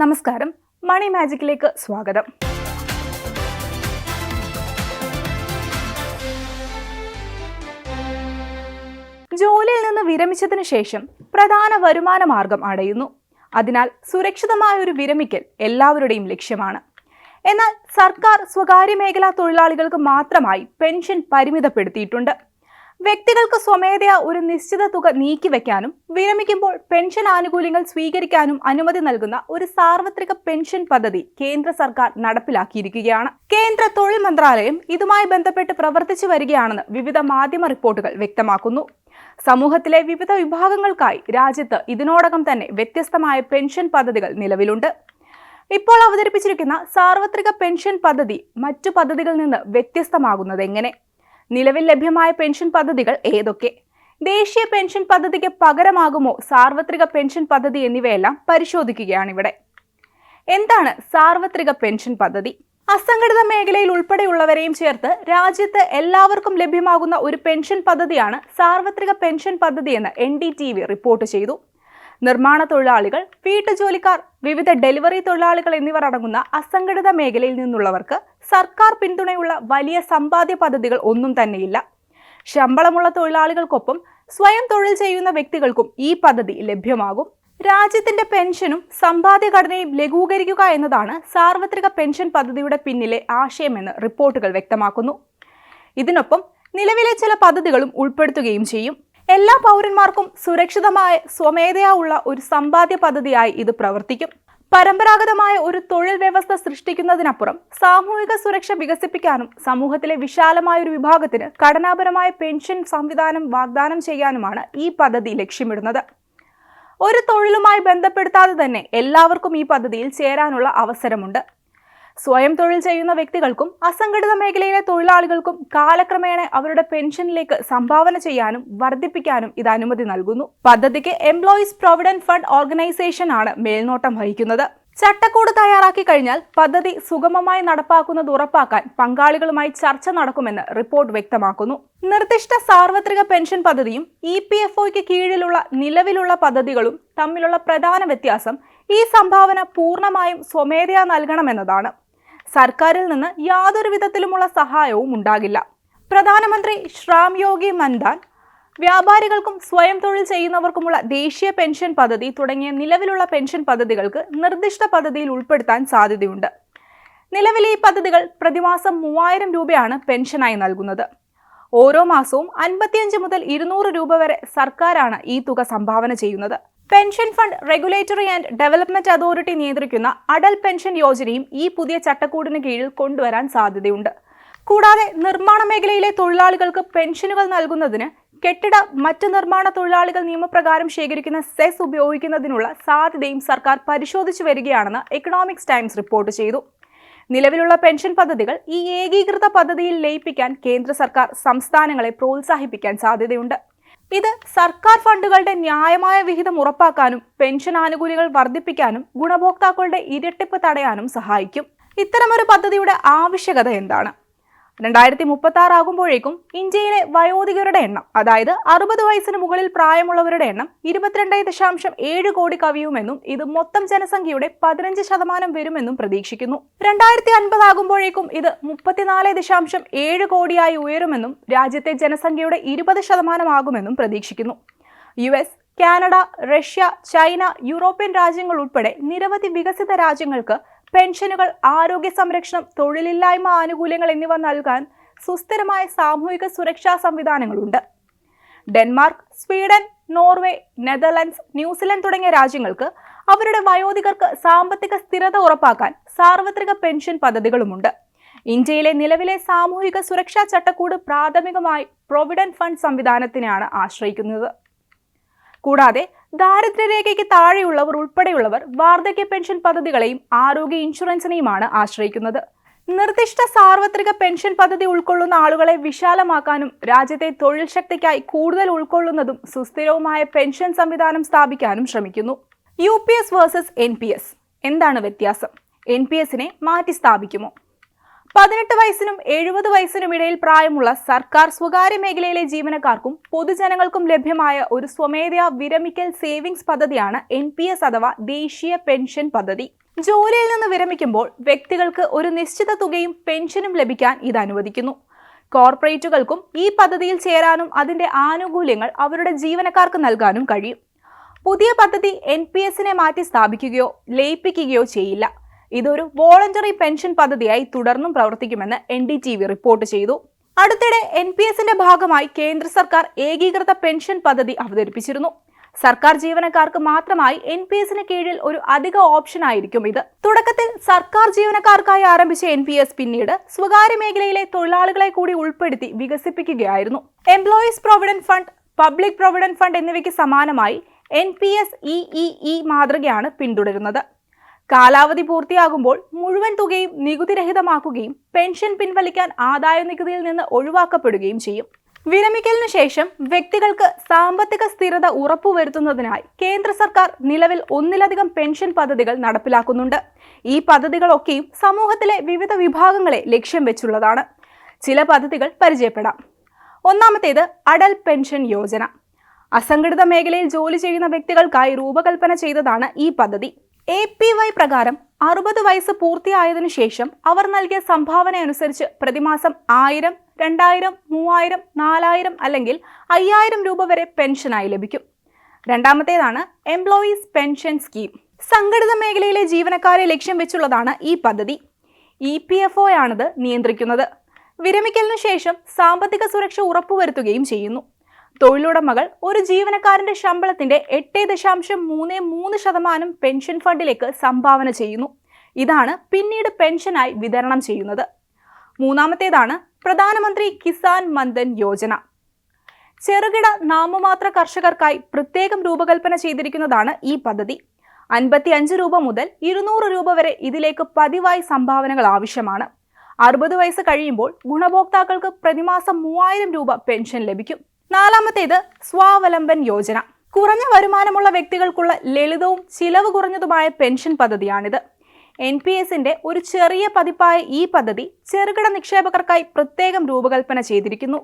നമസ്കാരം. മണി മാജിക്കിലേക്ക് സ്വാഗതം. ജോലിയിൽ നിന്ന് വിരമിച്ചതിനു ശേഷം പ്രധാന വരുമാന മാർഗം അടയുന്നു. അതിനാൽ സുരക്ഷിതമായ ഒരു വിരമിക്കൽ എല്ലാവരുടെയും ലക്ഷ്യമാണ്. എന്നാൽ സർക്കാർ സ്വകാര്യ മേഖലാ തൊഴിലാളികൾക്ക് മാത്രമായി പെൻഷൻ പരിമിതപ്പെടുത്തിയിട്ടുണ്ട്. വ്യക്തികൾക്ക് സ്വമേധയാ ഒരു നിശ്ചിത തുക നീക്കിവെക്കാനും വിരമിക്കുമ്പോൾ പെൻഷൻ ആനുകൂല്യങ്ങൾ സ്വീകരിക്കാനും അനുമതി നൽകുന്ന ഒരു സാർവത്രിക പെൻഷൻ പദ്ധതി കേന്ദ്ര സർക്കാർ നടപ്പിലാക്കിയിരിക്കുകയാണ്. കേന്ദ്ര തൊഴിൽ മന്ത്രാലയം ഇതുമായി ബന്ധപ്പെട്ട് പ്രവർത്തിച്ചു വരികയാണെന്ന് വിവിധ മാധ്യമ റിപ്പോർട്ടുകൾ വ്യക്തമാക്കുന്നു. സമൂഹത്തിലെ വിവിധ വിഭാഗങ്ങൾക്കായി രാജ്യത്ത് ഇതിനോടകം തന്നെ വ്യത്യസ്തമായ പെൻഷൻ പദ്ധതികൾ നിലവിലുണ്ട്. ഇപ്പോൾ അവതരിപ്പിച്ചിരിക്കുന്ന സാർവത്രിക പെൻഷൻ പദ്ധതി മറ്റു പദ്ധതികളിൽ നിന്ന് വ്യത്യസ്തമാകുന്നത് എങ്ങനെ? നിലവിൽ ലഭ്യമായ പെൻഷൻ പദ്ധതികൾ ഏതൊക്കെ? ദേശീയ പെൻഷൻ പദ്ധതിക്ക് പകരമാകുമോ? സാർവത്രിക പെൻഷൻ പദ്ധതി എന്നിവയെല്ലാം പരിശോധിക്കുകയാണിവിടെ. എന്താണ് സാർവത്രിക പെൻഷൻ പദ്ധതി? അസംഘടിത മേഖലയിൽ ഉൾപ്പെടെയുള്ളവരെയും ചേർത്ത് രാജ്യത്ത് എല്ലാവർക്കും ലഭ്യമാകുന്ന ഒരു പെൻഷൻ പദ്ധതിയാണ് സാർവത്രിക പെൻഷൻ പദ്ധതി എന്ന് N D T V report ചെയ്തു. നിർമ്മാണ തൊഴിലാളികൾ വീട്ടുജോലിക്കാർ വിവിധ ഡെലിവറി തൊഴിലാളികൾ എന്നിവർ അടങ്ങുന്ന അസംഘടിത മേഖലയിൽ നിന്നുള്ളവർക്ക് സർക്കാർ പിന്തുണയുള്ള വലിയ സമ്പാദ്യ പദ്ധതികൾ ഒന്നും തന്നെയില്ല. ശമ്പളമുള്ള തൊഴിലാളികൾക്കൊപ്പം സ്വയം തൊഴിൽ ചെയ്യുന്ന വ്യക്തികൾക്കും ഈ പദ്ധതി ലഭ്യമാകും. രാജ്യത്തിന്റെ പെൻഷനും സമ്പാദ്യഘടനയും ലഘൂകരിക്കുക എന്നതാണ് സാർവത്രിക പെൻഷൻ പദ്ധതിയുടെ പിന്നിലെ ആശയമെന്ന് റിപ്പോർട്ടുകൾ വ്യക്തമാക്കുന്നു. ഇതിനൊപ്പം നിലവിലെ ചില പദ്ധതികളും ഉൾപ്പെടുത്തുകയും ചെയ്യും. എല്ലാ പൗരന്മാർക്കും സുരക്ഷിതമായ സ്വമേധയാ ഉള്ള ഒരു സമ്പാദ്യ പദ്ധതിയായി ഇത് പ്രവർത്തിക്കും. പരമ്പരാഗതമായ ഒരു തൊഴിൽ വ്യവസ്ഥ സൃഷ്ടിക്കുന്നതിനപ്പുറം സാമൂഹിക സുരക്ഷ വികസിപ്പിക്കാനും സമൂഹത്തിലെ വിശാലമായ ഒരു വിഭാഗത്തിന് ഘടനാപരമായ പെൻഷൻ സംവിധാനം വാഗ്ദാനം ചെയ്യാനുമാണ് ഈ പദ്ധതി ലക്ഷ്യമിടുന്നത്. ഒരു തൊഴിലുമായി ബന്ധപ്പെടുത്താതെ തന്നെ എല്ലാവർക്കും ഈ പദ്ധതിയിൽ ചേരാനുള്ള അവസരമുണ്ട്. സ്വയം തൊഴിൽ ചെയ്യുന്ന വ്യക്തികൾക്കും അസംഘടിത മേഖലയിലെ തൊഴിലാളികൾക്കും കാലക്രമേണ അവരുടെ പെൻഷനിലേക്ക് സംഭാവന ചെയ്യാനും വർദ്ധിപ്പിക്കാനും ഇത് അനുമതി നൽകുന്നു. പദ്ധതിക്ക് എംപ്ലോയീസ് പ്രൊവിഡന്റ് ഫണ്ട് ഓർഗനൈസേഷൻ ആണ് മേൽനോട്ടം വഹിക്കുന്നത്. ചട്ടക്കൂട് തയ്യാറാക്കി കഴിഞ്ഞാൽ പദ്ധതി സുഗമമായി നടപ്പാക്കുന്നത് ഉറപ്പാക്കാൻ പങ്കാളികളുമായി ചർച്ച നടക്കുമെന്ന് റിപ്പോർട്ട് വ്യക്തമാക്കുന്നു. നിർദ്ദിഷ്ട സാർവത്രിക പെൻഷൻ പദ്ധതിയും ഇ പി എഫ് ഒയ്ക്ക് കീഴിലുള്ള നിലവിലുള്ള പദ്ധതികളും തമ്മിലുള്ള പ്രധാന വ്യത്യാസം ഈ സംഭാവന പൂർണമായും സ്വമേധയാ നൽകണമെന്നതാണ്. സർക്കാരിൽ നിന്ന് യാതൊരു വിധത്തിലുമുള്ള സഹായവും ഉണ്ടാകില്ല. പ്രധാനമന്ത്രി ശ്രാം യോഗി മൻദാൻ വ്യാപാരികൾക്കും സ്വയം തൊഴിൽ ചെയ്യുന്നവർക്കുമുള്ള ദേശീയ പെൻഷൻ പദ്ധതി തുടങ്ങിയ നിലവിലുള്ള പെൻഷൻ പദ്ധതികൾക്ക് നിർദ്ദിഷ്ട പദ്ധതിയിൽ ഉൾപ്പെടുത്താൻ സാധ്യതയുണ്ട്. നിലവിലെ ഈ പദ്ധതികൾ പ്രതിമാസം മൂവായിരം രൂപയാണ് പെൻഷനായി നൽകുന്നത്. ഓരോ മാസവും അൻപത്തിയഞ്ച് മുതൽ ഇരുന്നൂറ് രൂപ വരെ സർക്കാരാണ് ഈ തുക സംഭാവന ചെയ്യുന്നത്. Pension fund regulatory and development authority നിയന്ത്രിക്കുന്ന അടൽ പെൻഷൻ യോജനയും ഈ പുതിയ ചട്ടക്കൂടിന് കീഴിൽ കൊണ്ടുവരാൻ സാധ്യതയുണ്ട്. കൂടാതെ നിർമ്മാണ മേഖലയിലെ തൊഴിലാളികൾക്ക് പെൻഷനുകൾ നൽകുന്നതിന് കെട്ടിട മറ്റ് നിർമ്മാണ തൊഴിലാളികൾ നിയമപ്രകാരം ശേഖരിക്കുന്ന സെസ് ഉപയോഗിക്കുന്നതിനുള്ള സാധ്യതയും സർക്കാർ പരിശോധിച്ചു വരികയാണെന്ന് എക്കണോമിക്സ് ടൈംസ് റിപ്പോർട്ട് ചെയ്തു. നിലവിലുള്ള പെൻഷൻ പദ്ധതികൾ ഈ ഏകീകൃത പദ്ധതിയിൽ ലയിപ്പിക്കാൻ കേന്ദ്ര സർക്കാർ സംസ്ഥാനങ്ങളെ പ്രോത്സാഹിപ്പിക്കാൻ സാധ്യതയുണ്ട്. ഇത് സർക്കാർ ഫണ്ടുകളുടെ ന്യായമായ വിഹിതം ഉറപ്പാക്കാനും പെൻഷൻ ആനുകൂല്യങ്ങൾ വർദ്ധിപ്പിക്കാനും ഗുണഭോക്താക്കളുടെ ഇരട്ടിപ്പ് തടയാനും സഹായിക്കും. ഇത്തരമൊരു പദ്ധതിയുടെ ആവശ്യകത എന്താണ്? രണ്ടായിരത്തി മുപ്പത്തി ആറ് ആകുമ്പോഴേക്കും ഇന്ത്യയിലെ വയോധികരുടെ എണ്ണം അതായത് അറുപത് വയസ്സിന് മുകളിൽ പ്രായമുള്ളവരുടെ എണ്ണം ഇരുപത്തിരണ്ട് ദശാംശം ഏഴ് കോടി കവിയുമെന്നും ഇത് മൊത്തം ജനസംഖ്യയുടെ പതിനഞ്ച് ശതമാനം വരുമെന്നും പ്രതീക്ഷിക്കുന്നു. രണ്ടായിരത്തി അൻപത് ആകുമ്പോഴേക്കും ഇത് മുപ്പത്തിനാല് ദശാംശം ഏഴ് കോടിയായി ഉയരുമെന്നും രാജ്യത്തെ ജനസംഖ്യയുടെ ഇരുപത് ശതമാനമാകുമെന്നും പ്രതീക്ഷിക്കുന്നു. US Canada Russia China European രാജ്യങ്ങൾ ഉൾപ്പെടെ നിരവധി വികസിത രാജ്യങ്ങൾക്ക് പെൻഷനുകൾ ആരോഗ്യ സംരക്ഷണം തൊഴിലില്ലായ്മ ആനുകൂല്യങ്ങൾ എന്നിവ നൽകാൻ സുസ്ഥിരമായ സാമൂഹിക സുരക്ഷാ സംവിധാനങ്ങളുണ്ട്. Denmark Sweden Norway Netherlands New Zealand തുടങ്ങിയ രാജ്യങ്ങൾക്ക് അവരുടെ വയോധികർക്ക് സാമ്പത്തിക സ്ഥിരത ഉറപ്പാക്കാൻ സാർവത്രിക പെൻഷൻ പദ്ധതികളുമുണ്ട്. ഇന്ത്യയിലെ നിലവിലെ സാമൂഹിക സുരക്ഷാ ചട്ടക്കൂട് പ്രാഥമികമായി പ്രൊവിഡന്റ് ഫണ്ട് സംവിധാനത്തിനെയാണ് ആശ്രയിക്കുന്നത്. കൂടാതെ ദാരിദ്ര്യരേഖയ്ക്ക് താഴെയുള്ളവർ ഉൾപ്പെടെയുള്ളവർ വാർദ്ധക്യ പെൻഷൻ പദ്ധതികളെയും ആരോഗ്യ ഇൻഷുറൻസിനെയുമാണ് ആശ്രയിക്കുന്നത്. നിർദ്ദിഷ്ട സാർവത്രിക പെൻഷൻ പദ്ധതി ഉൾക്കൊള്ളുന്ന ആളുകളെ വിശാലമാക്കാനും രാജ്യത്തെ തൊഴിൽ ശക്തിക്കായി കൂടുതൽ ഉൾക്കൊള്ളുന്നതും സുസ്ഥിരവുമായ പെൻഷൻ സംവിധാനം സ്ഥാപിക്കാനും ശ്രമിക്കുന്നു. UPS versus NPS. എന്താണ് വ്യത്യാസം? എൻ പി എസിനെ മാറ്റി സ്ഥാപിക്കുമോ പതിനെട്ട് വയസ്സിനും എഴുപത് വയസ്സിനും ഇടയിൽ പ്രായമുള്ള സർക്കാർ സ്വകാര്യ മേഖലയിലെ ജീവനക്കാർക്കും പൊതുജനങ്ങൾക്കും ലഭ്യമായ ഒരു സ്വമേധയാ വിരമിക്കൽ സേവിങ്സ് പദ്ധതിയാണ് എൻ അഥവാ ദേശീയ പെൻഷൻ പദ്ധതി. ജോലിയിൽ നിന്ന് വിരമിക്കുമ്പോൾ വ്യക്തികൾക്ക് ഒരു നിശ്ചിത തുകയും പെൻഷനും ലഭിക്കാൻ ഇത് അനുവദിക്കുന്നു. കോർപ്പറേറ്റുകൾക്കും ഈ പദ്ധതിയിൽ ചേരാനും അതിന്റെ ആനുകൂല്യങ്ങൾ അവരുടെ ജീവനക്കാർക്ക് നൽകാനും കഴിയും. പുതിയ പദ്ധതി എൻ പി എസിനെ മാറ്റി സ്ഥാപിക്കുകയോ ലയിപ്പിക്കുകയോ ചെയ്യില്ല. ഇതൊരു വോളണ്ടറി പെൻഷൻ പദ്ധതിയായി തുടർന്നും പ്രവർത്തിക്കുമെന്ന് N D T V report ചെയ്തു. അടുത്തിടെ എൻ പി എസിന്റെ ഭാഗമായി കേന്ദ്ര സർക്കാർ ഏകീകൃത പെൻഷൻ പദ്ധതി അവതരിപ്പിച്ചിരുന്നു. സർക്കാർ ജീവനക്കാർക്ക് മാത്രമായി എൻ പി എസിന് കീഴിൽ ഒരു അധിക ഓപ്ഷൻ ആയിരിക്കും ഇത്. തുടക്കത്തിൽ സർക്കാർ ജീവനക്കാർക്കായി ആരംഭിച്ച എൻ പി എസ് പിന്നീട് സ്വകാര്യ മേഖലയിലെ തൊഴിലാളികളെ കൂടി ഉൾപ്പെടുത്തി വികസിപ്പിക്കുകയായിരുന്നു. Employees provident fund public provident fund എന്നിവയ്ക്ക് സമാനമായി എൻ പി എസ് ഇ മാതൃകയാണ് പിന്തുടരുന്നത്. കാലാവധി പൂർത്തിയാകുമ്പോൾ മുഴുവൻ തുകയും നികുതിരഹിതമാക്കുകയും പെൻഷൻ പിൻവലിക്കാൻ ആദായ നികുതിയിൽ നിന്ന് ഒഴിവാക്കപ്പെടുകയും ചെയ്യും. വിരമിക്കലിനു ശേഷം വ്യക്തികൾക്ക് സാമ്പത്തിക സ്ഥിരത ഉറപ്പുവരുത്തുന്നതിനായി കേന്ദ്ര സർക്കാർ നിലവിൽ ഒന്നിലധികം പെൻഷൻ പദ്ധതികൾ നടപ്പിലാക്കുന്നുണ്ട്. ഈ പദ്ധതികളൊക്കെയും സമൂഹത്തിലെ വിവിധ വിഭാഗങ്ങളെ ലക്ഷ്യം വെച്ചുള്ളതാണ്. ചില പദ്ധതികൾ പരിചയപ്പെടാം. ഒന്നാമത്തേത് അടൽ പെൻഷൻ യോജന. അസംഘടിത മേഖലയിൽ ജോലി ചെയ്യുന്ന വ്യക്തികൾക്കായി രൂപകൽപ്പന ചെയ്തതാണ് ഈ പദ്ധതി. എ പി വൈ പ്രകാരം അറുപത് വയസ്സ് പൂർത്തിയായതിനു ശേഷം അവർ നൽകിയ സംഭാവന അനുസരിച്ച് പ്രതിമാസം ആയിരം രണ്ടായിരം മൂവായിരം നാലായിരം അല്ലെങ്കിൽ അയ്യായിരം രൂപ വരെ പെൻഷനായി ലഭിക്കും. രണ്ടാമത്തേതാണ് എംപ്ലോയീസ് പെൻഷൻ സ്കീം സംഘടിത മേഖലയിലെ ജീവനക്കാരെ ലക്ഷ്യം വെച്ചുള്ളതാണ് ഈ പദ്ധതി. ഇ പി എഫ് ഒ ആണിത് നിയന്ത്രിക്കുന്നത്. വിരമിക്കലിനു ശേഷം സാമ്പത്തിക സുരക്ഷ ഉറപ്പുവരുത്തുകയും ചെയ്യുന്നു. തൊഴിലുടമകൾ ഒരു ജീവനക്കാരന്റെ ശമ്പളത്തിന്റെ എട്ട് ദശാംശം മൂന്ന് മൂന്ന് ശതമാനം പെൻഷൻ ഫണ്ടിലേക്ക് സംഭാവന ചെയ്യുന്നു. ഇതാണ് പിന്നീട് പെൻഷനായി വിതരണം ചെയ്യുന്നത്. മൂന്നാമത്തേതാണ് പ്രധാനമന്ത്രി കിസാൻ മന്ദൻ യോജന. ചെറുകിട നാമമാത്ര കർഷകർക്കായി പ്രത്യേകം രൂപകൽപ്പന ചെയ്തിരിക്കുന്നതാണ് ഈ പദ്ധതി. അൻപത്തി അഞ്ച് രൂപ മുതൽ ഇരുന്നൂറ് രൂപ വരെ ഇതിലേക്ക് പതിവായി സംഭാവനകൾ ആവശ്യമാണ്. അറുപത് വയസ്സ് കഴിയുമ്പോൾ ഗുണഭോക്താക്കൾക്ക് പ്രതിമാസം മൂവായിരം രൂപ പെൻഷൻ ലഭിക്കും. നാലാമത്തേത് സ്വാവലംബൻ യോജന. കുറഞ്ഞ വരുമാനമുള്ള വ്യക്തികൾക്കുള്ള ലളിതവും ചിലവ് കുറഞ്ഞതുമായ പെൻഷൻ പദ്ധതിയാണിത്. എൻ പി എസിന്റെ ഒരു ചെറിയ പതിപ്പായ ഈ പദ്ധതി ചെറുകിട നിക്ഷേപകർക്കായി പ്രത്യേകം രൂപകൽപ്പന ചെയ്തിരിക്കുന്നു.